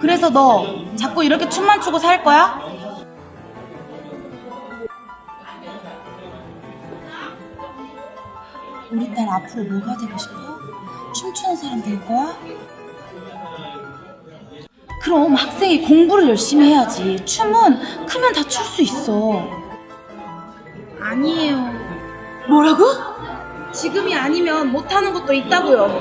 그래서 너 자꾸 이렇게 춤만 추고 살 거야? 우리 딸 앞으로 뭐가 되고 싶어? 춤추는 사람 될 거야? 그럼 학생이 공부를 열심히 해야지. 춤은 크면 다 출 수 있어. 아니에요. 뭐라고? 지금이 아니면 못하는 것도 있다고요.